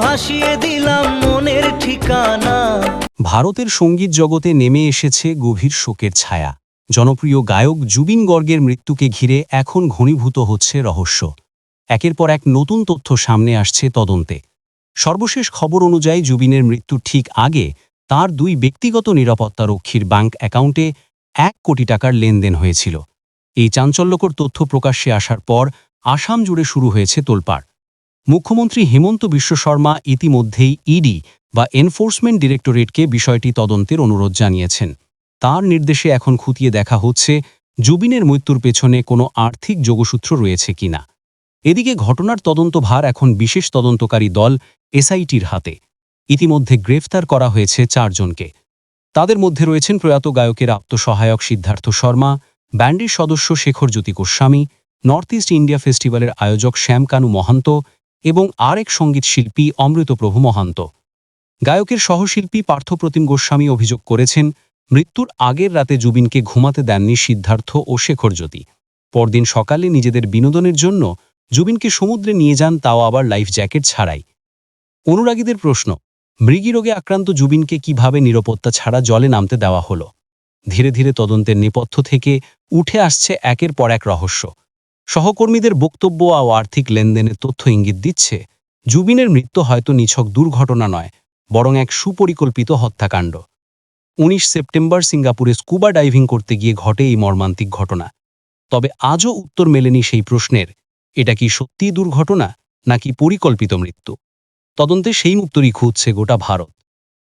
ভাসিয়ে দিলাম মনের ঠিকানা। ভারতের সংগীত জগতে নেমে এসেছে গভীর শোকের ছায়া। জনপ্রিয় গায়ক জুবিন গর্গের মৃত্যুকে ঘিরে এখন ঘনীভূত হচ্ছে রহস্য। একের পর এক নতুন তথ্য সামনে আসছে তদন্তে। সর্বশেষ খবর অনুযায়ী জুবিনের মৃত্যুর ঠিক আগে তার দুই ব্যক্তিগত নিরাপত্তারক্ষীর ব্যাঙ্ক অ্যাকাউন্টে এক কোটি টাকার লেনদেন হয়েছিল। এই চাঞ্চল্যকর তথ্য প্রকাশ্যে আসার পর আসাম জুড়ে শুরু হয়েছে তোলপাড়। মুখ্যমন্ত্রী হেমন্ত বিশ্ব শর্মা ইতিমধ্যেই ইডি বা এনফোর্সমেন্ট ডিরেক্টরেটকে বিষয়টি তদন্তের অনুরোধ জানিয়েছেন। তার নির্দেশে এখন খুঁটিয়ে দেখা হচ্ছে, জুবিনের মৃত্যুর পেছনে কোনো আর্থিক যোগসূত্র রয়েছে কিনা। এদিকে ঘটনার তদন্তভার এখন বিশেষ তদন্তকারী দল এসআইটির হাতে। ইতিমধ্যে গ্রেফতার করা হয়েছে চারজনকে। তাদের মধ্যে রয়েছেন প্রয়াত গায়কের আত্মসহায়ক সিদ্ধার্থ শর্মা, ব্যান্ডের সদস্য Shekhar Jyoti Goswami, North East India ফেস্টিভ্যালের আয়োজক শ্যামকানু মহান্ত এবং আরেক সংগীত শিল্পী অমৃতপ্রভু মহান্ত। গায়কের সহশিল্পী পার্থপ্রতিম গোস্বামী অভিযোগ করেছেন, মৃত্যুর আগের রাতে জুবিনকে ঘুমাতে দেননি সিদ্ধার্থ ও শেখর জ্যোতি। পরদিন সকালে নিজেদের বিনোদনের জন্য জুবিনকে সমুদ্রে নিয়ে যান তাও আবার লাইফ জ্যাকেট ছাড়াই। অনুরাগীদের প্রশ্ন মৃগীরোগে আক্রান্ত জুবিনকে কীভাবে নিরাপত্তা ছাড়া জলে নামতে দেওয়া হলো? ধীরে ধীরে তদন্তের নেপথ্য থেকে উঠে আসছে একের পর এক রহস্য। সহকর্মীদের বক্তব্য ও আর্থিক লেনদেনের তথ্য ইঙ্গিত দিচ্ছে, জুবিনের মৃত্যু হয়তো নিছক দুর্ঘটনা নয়, বরং এক সুপরিকল্পিত হত্যাকাণ্ড। উনিশ সেপ্টেম্বর সিঙ্গাপুরে স্কুবা ডাইভিং করতে গিয়ে ঘটে এই মর্মান্তিক ঘটনা। তবে আজও উত্তর মেলেনি সেই প্রশ্নের, এটা কি সত্যিই দুর্ঘটনা, নাকি পরিকল্পিত মৃত্যু? তদন্তে সেই উত্তরই খুঁজছে গোটা ভারত।